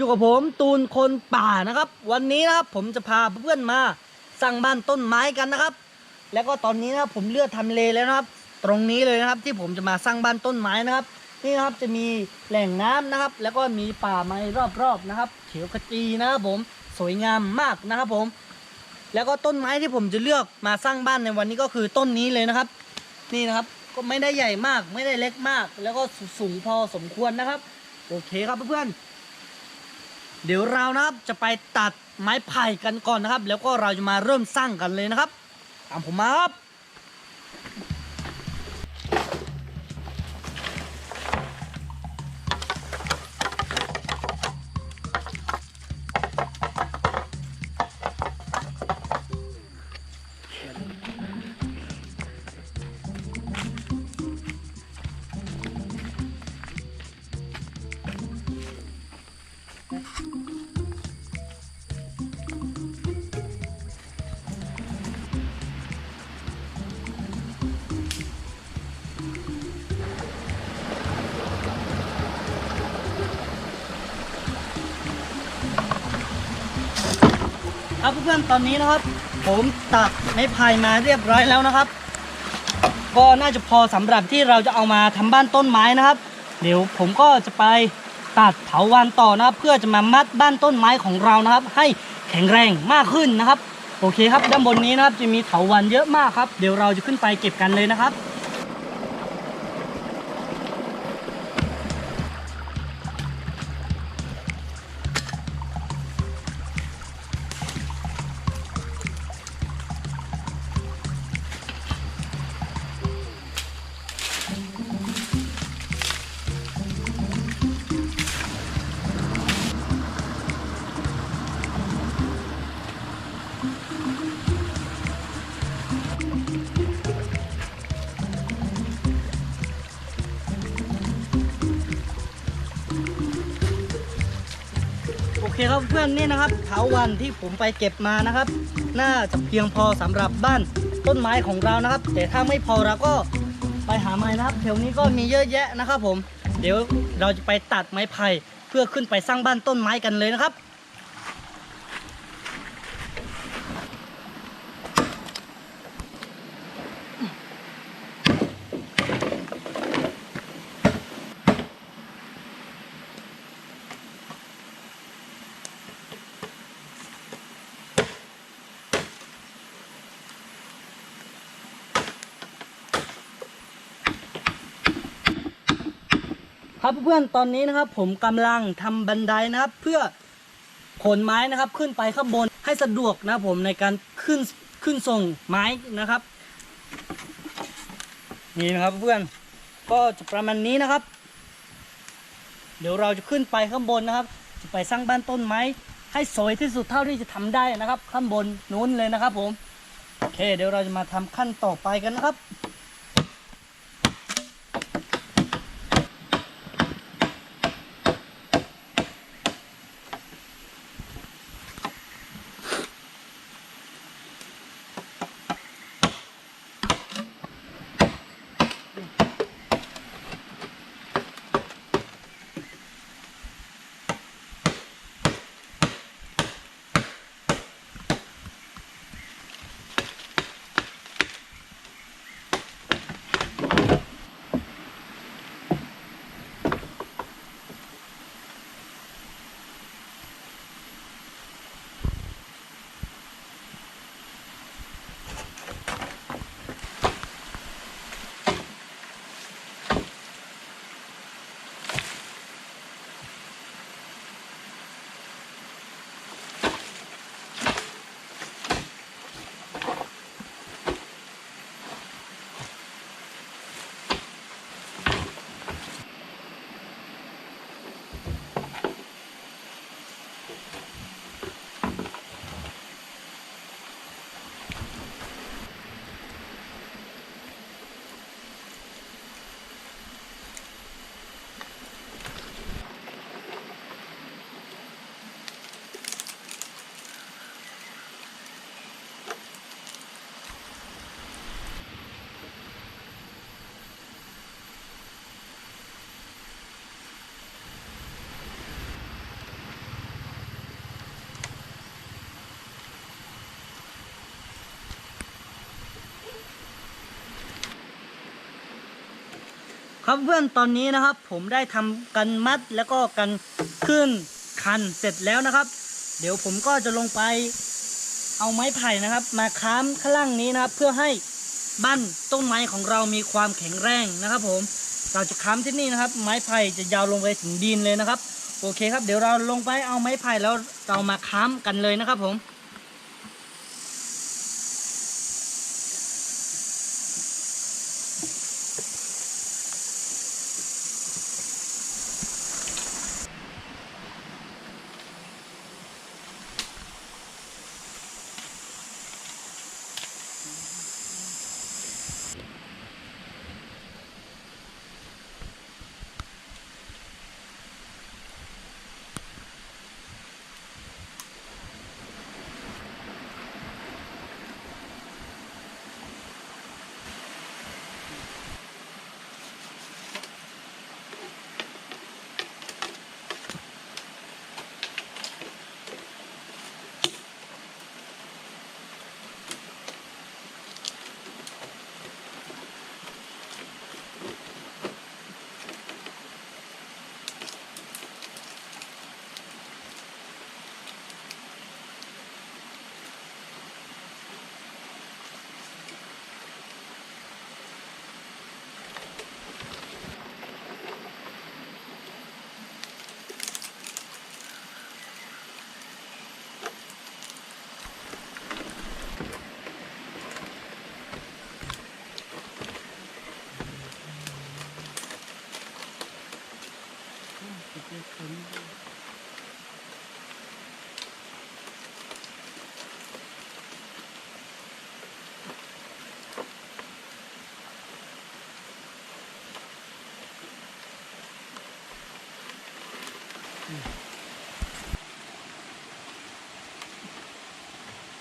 ยู่กับผมตูนคนป่านะครับ วันนี้นะครับผมจะพาเพื่อนมาสร้างบ้านต้นไม้กันนะครับ แล้วก็ตอนนี้นะครับผมเลือกทำเลแล้วนะครับ ตรงนี้เลยนะครับที่ผมจะมาสร้างบ้านต้นไม้นะครับ นี่นะครับจะมีแหล่งน้ำนะครับ แล้วก็มีป่าไม้รอบๆนะครับ เขียวขจีนะครับผมสวยงามมากนะครับผม แล้วก็ต้นไม้ที่ผมจะเลือกมาสร้างบ้านในวันนี้ก็คือต้นนี้เลยนะครับ นี่นะครับก็ไม่ได้ใหญ่มาก ไม่ได้เล็กมาก แล้วก็สูงพอสมควรนะครับ โอเคครับเพื่อนๆ เดี๋ยวเรานะครับจะไปตัดไม้ไผ่กันก่อนนะครับ แล้วก็เราจะมาเริ่มสร้างกันเลยนะครับ ตามผมมาครับ ครับเพื่อนๆตอนนี้นะครับ ผมตัดไม้ไผ่มาเรียบร้อยแล้วนะครับ ก็น่าจะพอสำหรับที่เราจะเอามาทำบ้านต้นไม้นะครับ เดี๋ยวผมก็จะไปตัดเถาวันต่อนะครับ เพื่อจะมามัดบ้านต้นไม้ของเรานะครับ ให้แข็งแรงมากขึ้นนะครับ โอเคครับด้านบนนี้นะครับจะมีเถาวันเยอะมากครับ เดี๋ยวเราจะขึ้นไปเก็บกันเลยนะครับ เคครับเพื่อนนี่นะครับเถาวันที่ผมไปเก็บมานะครับ น่าจะเพียงพอสำหรับบ้านต้นไม้ของเรานะครับ แต่ถ้าไม่พอเราก็ไปหาไม้นะครับแถวนี้ก็มีเยอะแยะนะครับผม เดี๋ยวเราจะไปตัดไม้ไผ่เพื่อขึ้นไปสร้างบ้านต้นไม้กันเลยนะครับ ครับเพื่อนๆตอนนี้นะครับ ผมกำลังทำบันไดนะครับ เพื่อขนไม้นะครับ ขึ้นไปข้างบนให้สะดวกนะผมในการขึ้นขึ้นส่งไม้นะครับ นี่นะครับเพื่อนก็จะประมาณนี้นะครับ เดี๋ยวเราจะขึ้นไปข้างบนนะครับ จะไปสร้างบ้านต้นไม้ให้สวยที่สุดเท่าที่จะทำได้นะครับ ข้างบนนู้นเลยนะครับ ผมโอเค เดี๋ยวเราจะมาทำขั้นต่อไปกันนะครับ ครับเพื่อนตอนนี้นะครับ ผมได้ทำกันมัดแล้วก็กันขึ้นคันเสร็จแล้วนะครับ เดี๋ยวผมก็จะลงไปเอาไม้ไผ่นะครับ มาค้ำข้างล่างนี้นะครับ เพื่อให้บ้านต้นไม้ของเรามีความแข็งแรงนะครับ ผมเราจะค้ำที่นี่นะครับ ไม้ไผ่จะยาวลงไปถึงดินเลยนะครับ โอเคครับ เดี๋ยวเราลงไปเอาไม้ไผ่แล้วเรามาค้ำกันเลยนะครับผม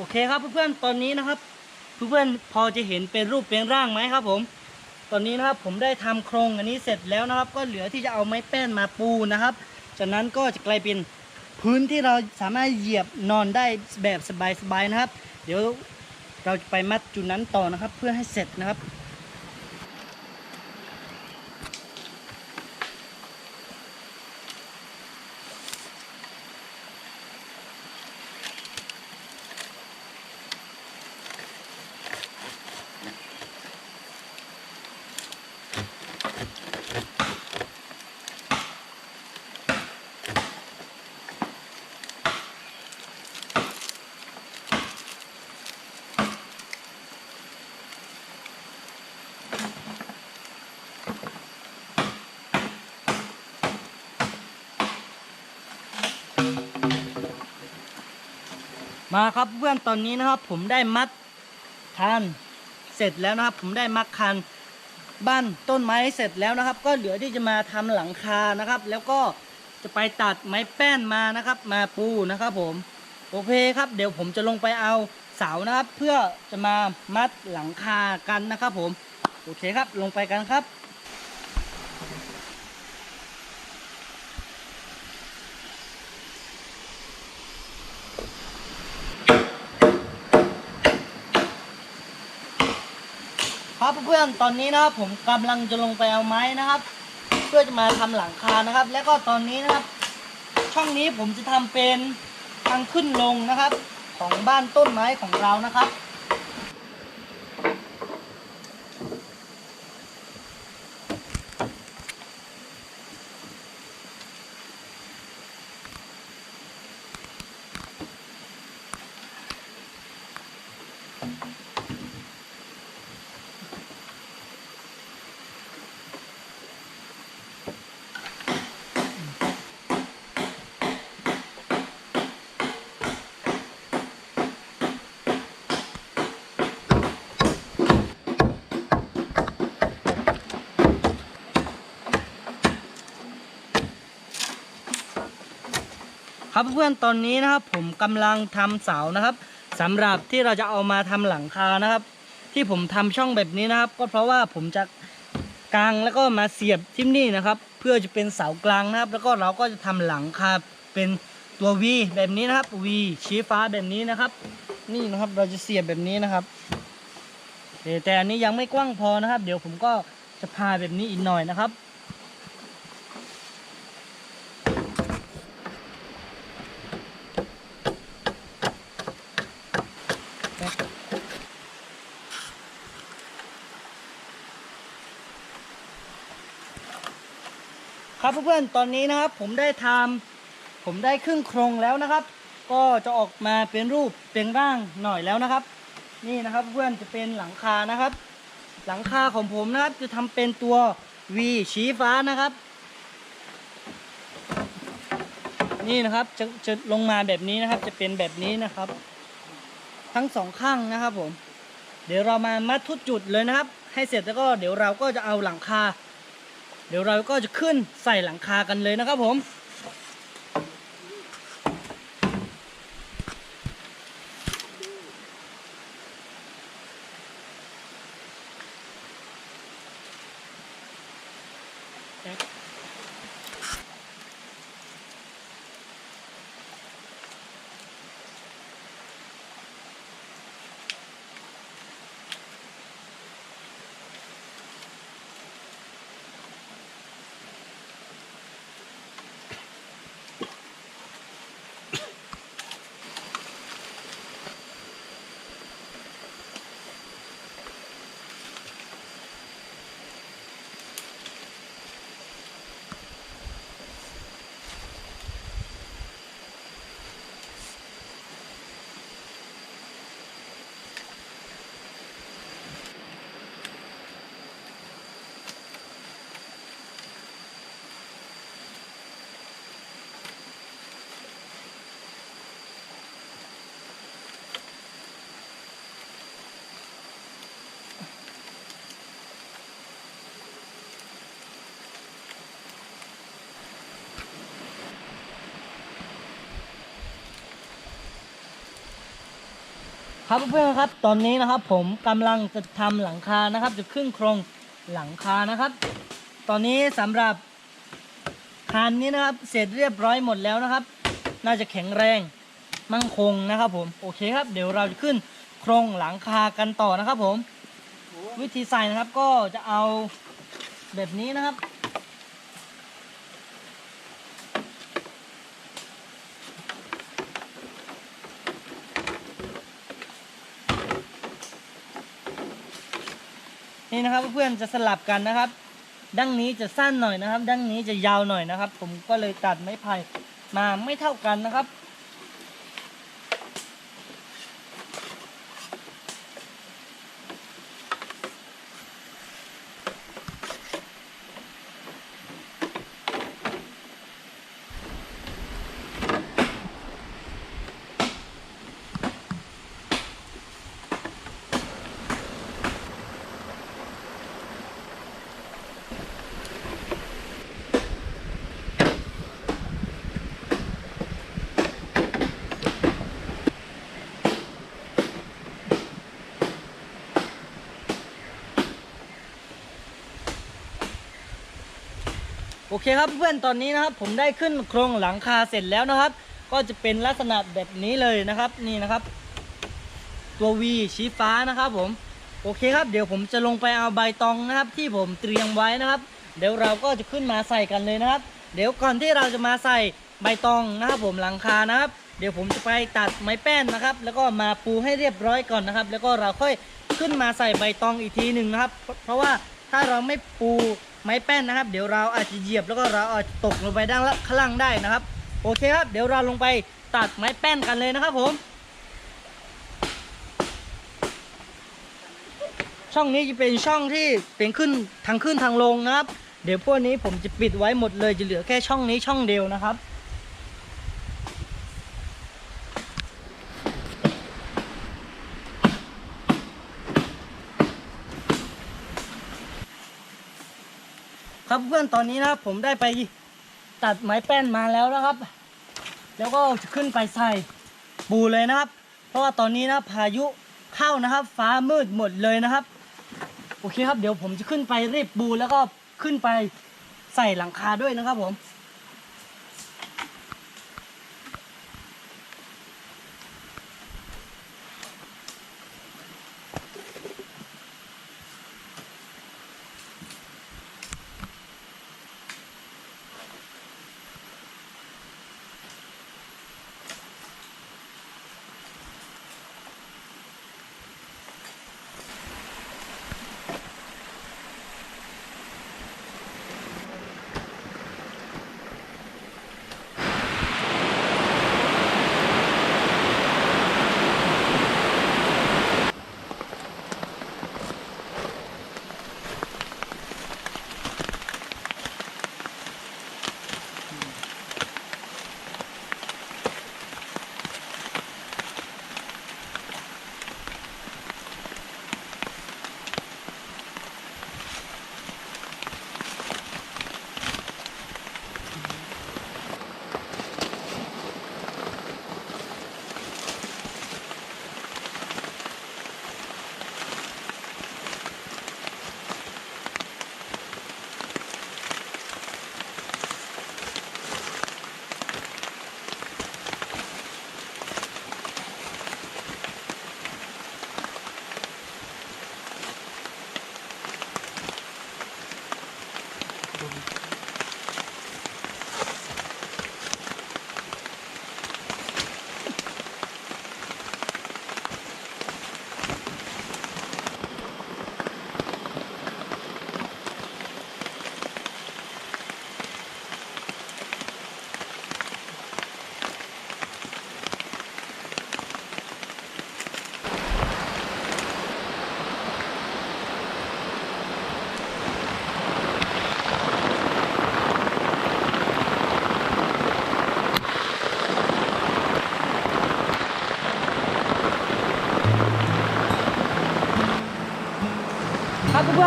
โอเคครับเพื่อนๆตอนนี้นะครับ เพื่อนๆพอจะเห็นเป็นรูปเป็นร่างไหมครับ ผม ตอนนี้นะครับผมได้ทำโครงอันนี้เสร็จแล้วนะครับ ก็เหลือที่จะเอาไม้แป้นมาปูนะครับ จากนั้นก็จะกลายเป็นพื้นที่เราสามารถเหยียบนอนได้แบบสบายๆนะครับ เดี๋ยวเราจะไปมัดจุดนั้นต่อนะครับ เพื่อให้เสร็จนะครับ มาครับเพื่อนตอนนี้นะครับ ผมได้มัดคันเสร็จแล้วนะครับ ผมได้มัดคันบ้านต้นไม้เสร็จแล้วนะครับ ก็เหลือที่จะมาทำหลังคานะครับ แล้วก็จะไปตัดไม้แป้นมานะครับ มาปูนะครับผมโอเคครับ เดี๋ยวผมจะลงไปเอาเสานะครับ เพื่อจะมามัดหลังคากันนะครับ ผมโอเคครับลงไปกันครับ ครับเพื่อนๆตอนนี้นะครับผมกำลังจะลงไปเอาไม้นะครับ เพื่อจะมาทำหลังคานะครับ แล้วก็ตอนนี้นะครับ ช่องนี้ผมจะทำเป็นทางขึ้นลงนะครับ ของบ้านต้นไม้ของเรานะครับ ครับเพื่อนๆตอนนี้นะครับผมกำลังทำเสานะครับสำหรับที่เราจะเอามาทำหลังคานะครับ ที่ผมทำช่องแบบนี้นะครับ ก็เพราะว่าผมจะกางแล้วก็มาเสียบที่นี่นะครับ เพื่อจะเป็นเสากลางนะครับ แล้วก็เราก็จะทำหลังคาเป็นตัว V แบบนี้นะครับ V ชี้ฟ้าแบบนี้นะครับ นี่นะครับเราจะเสียบแบบนี้นะครับแต่อันนี้ยังไม่กว้างพอนะครับ เดี๋ยวผมก็จะพาแบบนี้อีกหน่อยนะครับ ครับเพื่อนๆตอนนี้นะครับผมได้ทำผมได้ครึ่งโครงแล้วนะครับ ก็จะออกมาเป็นรูปเป็นร่างหน่อยแล้วนะครับ นี่นะครับเพื่อนจะเป็นหลังคานะครับ หลังคาของผมนะครับจะทำเป็นตัว V ชี้ฟ้านะครับ นี่นะครับจะจะลงมาแบบนี้นะครับ จะเป็นแบบนี้นะครับ ทั้งสองข้างนะครับผม เดี๋ยวเรามามัดทุกจุดเลยนะครับ ให้เสร็จแล้วก็เดี๋ยวเราก็จะเอาหลังคา เดี๋ยวเราก็จะขึ้นใส่หลังคากันเลยนะครับผม ครับเพื่อนๆครับ ตอนนี้นะครับผมกำลังจะทำหลังคานะครับ จะขึ้นโครงหลังคานะครับ ตอนนี้สำหรับคานนี้นะครับ เสร็จเรียบร้อยหมดแล้วนะครับ น่าจะแข็งแรงมั่งคงนะครับผมโอเคครับ เดี๋ยวเราจะขึ้นโครงหลังคากันต่อนะครับผม วิธีใส่นะครับก็จะเอาแบบนี้นะครับ นี่นะครับเพื่อนๆจะสลับกันนะครับ ดั้งนี้จะสั้นหน่อยนะครับ ดั้งนี้จะยาวหน่อยนะครับ ผมก็เลยตัดไม้ไผ่มาไม่เท่ากันนะครับ โอเคครับเพื่อนตอนนี้นะครับผมได้ขึ้นโครงหลังคาเสร็จแล้วนะครับ ก็จะเป็นลักษณะแบบนี้เลยนะครับนี่นะครับ ตัว V ชี้ฟ้านะครับผมโอเคครับเดี๋ยวผมจะลงไปเอาใบตองนะครับ ที่ผมเตรียมไว้นะครับ เดี๋ยวเราก็จะขึ้นมาใส่กันเลยนะครับ เดี๋ยวก่อนที่เราจะมาใส่ใบตองนะครับผมหลังคานะครับ เดี๋ยวผมจะไปตัดไม้แป้นนะครับ แล้วก็มาปูให้เรียบร้อยก่อนนะครับ แล้วก็เราค่อยขึ้นมาใส่ใบตองอีกทีหนึ่งนะครับ เพราะเพราะว่าถ้าเราไม่ปู ไม้แป้นนะครับ เดี๋ยวเราอาจจะเหยียบแล้วก็เราอาจจะตกลงไปด้านละข้างล่างได้นะครับ โอเคครับ เดี๋ยวเราลงไปตัดไม้แป้นกันเลยนะครับผม ช่องนี้จะเป็นช่องที่เป็นขึ้นทางขึ้นทางลงนะครับ เดี๋ยวพวกนี้ผมจะปิดไว้หมดเลยจะเหลือแค่ช่องนี้ช่องเดียวนะครับ ครับเพื่อนตอนนี้นะครับผมได้ไปตัดไม้แป้นมาแล้วนะครับ แล้วก็จะขึ้นไปใส่ปูเลยนะครับ เพราะว่าตอนนี้นะพายุเข้านะครับ ฟ้ามืดหมดเลยนะครับ โอเคครับเดี๋ยวผมจะขึ้นไปรีบปูแล้วก็ขึ้นไปใส่หลังคาด้วยนะครับผม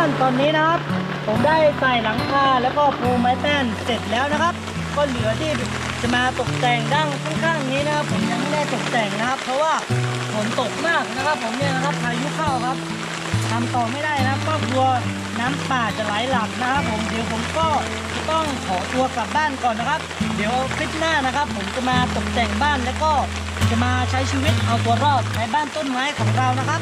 นตอนนี้นะครับ ผมได้ใส่หลังคาแล้วก็ปูไม้แป้นเสร็จแล้วนะครับ ก็เหลือที่จะมาตกแต่งดั้งข้างๆนี้นะครับ ผมยังไม่ได้ตกแต่งนะครับ เพราะว่าฝนตกมากนะครับ ผมเนี่ยนะครับพายุเข้าครับทำต่อไม่ได้นะครับก็กลัวน้ำป่าจะไหลหลากนะครับ ผมเดี๋ยวผมก็ต้องขอตัวกลับบ้านก่อนนะครับ เดี๋ยวคลิปหน้านะครับ ผมจะมาตกแต่งบ้านแล้วก็จะมาใช้ชีวิตเอาตัวรอดในบ้านต้นไม้ของเรานะครับ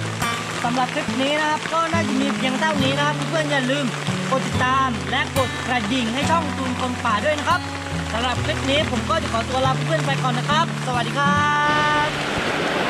สำหรับคลิปนี้นะครับ ก็น่าจะมีเพียงเท่านี้นะครับ เพื่อนๆอย่าลืมกดติดตามและกดกระดิ่งให้ช่องตูนคนป่าด้วยนะครับสำหรับคลิปนี้ผมก็จะขอตัวลาเพื่อนไปก่อนนะครับ สวัสดีครับ